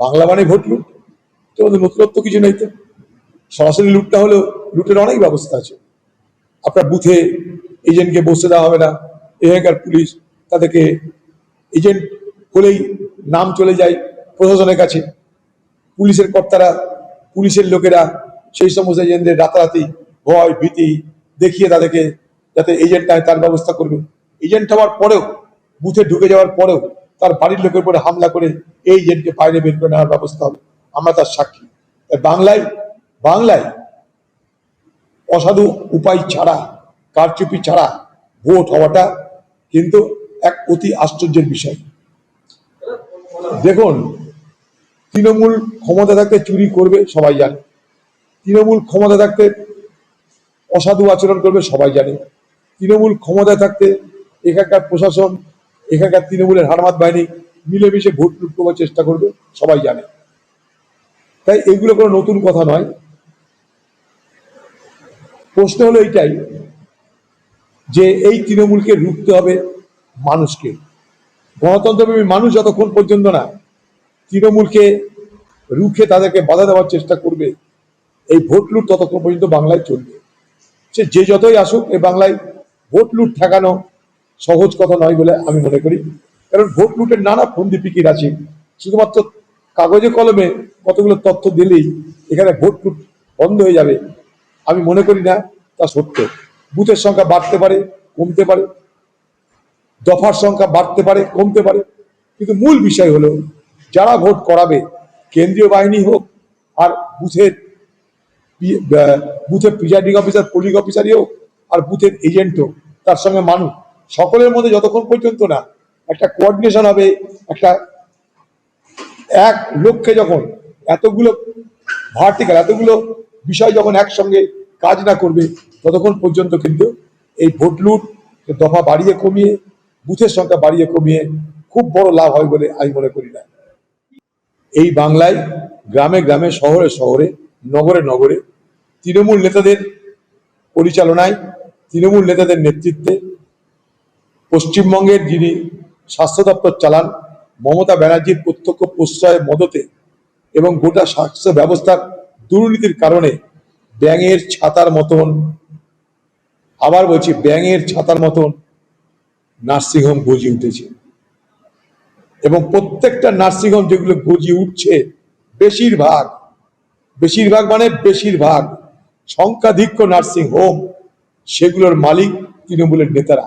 বাংলা মানে ভোট লুট। তো ওদের নতুনত্ব কিছু নেই তো। সরাসরি লুটটা হলেও লুটের অনেক ব্যবস্থা আছে। আপনার বুথে এজেন্টকে বসতে দেওয়া হবে না। এখানকার পুলিশ তাদেরকে এজেন্ট হলেই নাম চলে যায় প্রশাসনের কাছে। পুলিশের কর্তারা, পুলিশের লোকেরা সেই সমস্ত এজেন্টদের রাতারাতি ভয়, ভীতি দেখিয়ে তাদেরকে যাতে এজেন্ট তার ব্যবস্থা করবে। এজেন্ট হওয়ার পরেও, বুথে ঢুকে যাওয়ার পরেও তার বাড়ির লোকের উপরে হামলা করে এই এজেন্টকে বাইরে বের করে নেওয়ার ব্যবস্থা হবে। আমরা তার সাক্ষী। বাংলায় বাংলায় অসাধু উপায় ছাড়া, কারচুপি ছাড়া ভোট হওয়াটা কিন্তু এক অতি আশ্চর্যের বিষয়। দেখুন, তৃণমূল ক্ষমতা থাকতে চুরি করবে সবাই জানে। তৃণমূল ক্ষমতা থাকতে অসাধু আচরণ করবে সবাই জানে। তৃণমূল ক্ষমতায় থাকতে এখানকার প্রশাসন এখানকার তৃণমূলের হারমাত বাহিনী মিলেমিশে ভোট লুট করবার চেষ্টা করবে, সবাই জানে। তাই এগুলো কোনো নতুন কথা নয়। প্রশ্ন হলো এইটাই যে এই তৃণমূলকে রুখতে হবে মানুষকে। গণতন্ত্রপ্রেমী মানুষ যতক্ষণ পর্যন্ত না তৃণমূলকে রুখে তাদেরকে বাধা দেওয়ার চেষ্টা করবে, এই ভোট লুট ততক্ষণ পর্যন্ত বাংলায় চলবে। সে যে যতই আসুক, এই বাংলায় ভোট লুট ঠেকানো সহজ কথা নয় বলে আমি মনে করি। কারণ ভোট লুটের নানা ফন্দি ফিকির আছে। শুধুমাত্র কাগজে কলমে কতগুলো তথ্য দিলেই এখানে ভোট লুট বন্ধ হয়ে যাবে। আমি মনে করি না, তা সত্য। বুথের সংখ্যা বাড়তে পারে, কমতে পারে। দফার সংখ্যা বাড়তে পারে, কমতে পারে। কিন্তু মূল বিষয় হলো, যারা ভোট করাবে, কেন্দ্রীয় বাহিনী হোক আর বুথের বুথের প্রিজাইডিং অফিসার পোলিং অফিসারই হোক আর বুথের এজেন্ট হোক, তার সঙ্গে মানুষ। সকলের মধ্যে যতক্ষণ পর্যন্ত না একটা কোঅর্ডিনেশন হবে, একটা এক লক্ষ্যে যখন এতগুলো ভার্টিক্যাল এতগুলো বিষয় যখন একসঙ্গে কাজ না করবে, ততক্ষণ পর্যন্ত কিন্তু এই ভোট লুট দফা বাড়িয়ে কমিয়ে, বুথের সংখ্যা বাড়িয়ে কমিয়ে খুব বড় লাভ হয় বলে আমি মনে করি না। এই বাংলায় গ্রামে গ্রামে, শহরে শহরে, নগরে নগরে তৃণমূল নেতাদের পরিচালনায়, তৃণমূল নেতাদের নেতৃত্বে পশ্চিমবঙ্গের যিনি স্বাস্থ্য দপ্তর চালান, মমতা ব্যানার্জির প্রত্যক্ষ প্রশ্রয় মদতে এবং গোটা স্বাস্থ্য ব্যবস্থার দুর্নীতির কারণে ব্যাঙের ছাতার মতন, আবার বলছি ব্যাঙের ছাতার মতন নার্সিংহোম গজিয়ে উঠেছে। এবং প্রত্যেকটা নার্সিংহোম যেগুলো গজিয়ে উঠছে, বেশিরভাগ বেশিরভাগ মানে বেশিরভাগ সংখ্যাধিক্য নার্সিংহোম, সেগুলোর মালিক তৃণমূলের নেতারা।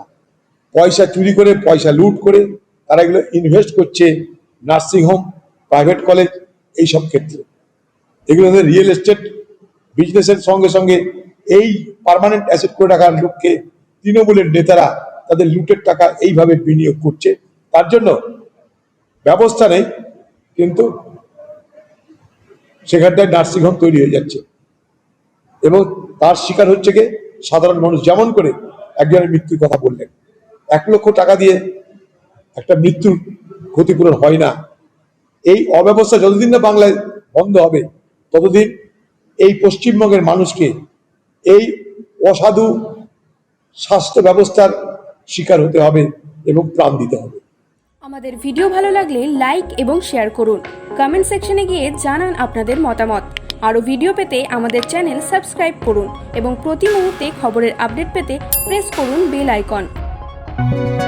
পয়সা চুরি করে, পয়সা লুট করে তারা এগুলো ইনভেস্ট করছে নার্সিং হোম প্রাইভেট কলেজ এইসব ক্ষেত্রে। এগুলো রিয়েল এস্টেট বিজনেসের সঙ্গে সঙ্গে এই পার্মানেন্ট অ্যাসেট করে রাখার লোককে তৃণমূলের নেতারা তাদের লুটের টাকা এইভাবে বিনিয়োগ করছে। তার জন্য ব্যবস্থা নেই, কিন্তু সেখানটায় নার্সিংহোম তৈরি হয়ে যাচ্ছে। এবং তার শিকার হচ্ছে কে? সাধারণ মানুষ। যেমন করে একজনের মৃত্যুর কথা বললেন। এক লক্ষ টাকা দিয়ে একটা মৃত্যুর ক্ষতিপূরণ হয় না। এই অব্যবস্থা যতদিন না বাংলায় বন্ধ হবে, ততদিন এই পশ্চিমবঙ্গের মানুষকে এই অসাধু স্বাস্থ্য ব্যবস্থার শিকার হতে হবে এবং প্রাণ দিতে হবে। আমাদের ভিডিও ভালো লাগলে লাইক এবং শেয়ার করুন। কমেন্ট সেকশনে গিয়ে জানান আপনাদের মতামত। আরও ভিডিও পেতে আমাদের চ্যানেল সাবস্ক্রাইব করুন এবং প্রতি মুহূর্তে খবরের আপডেট পেতে প্রেস করুন বেল আইকন। Thank you.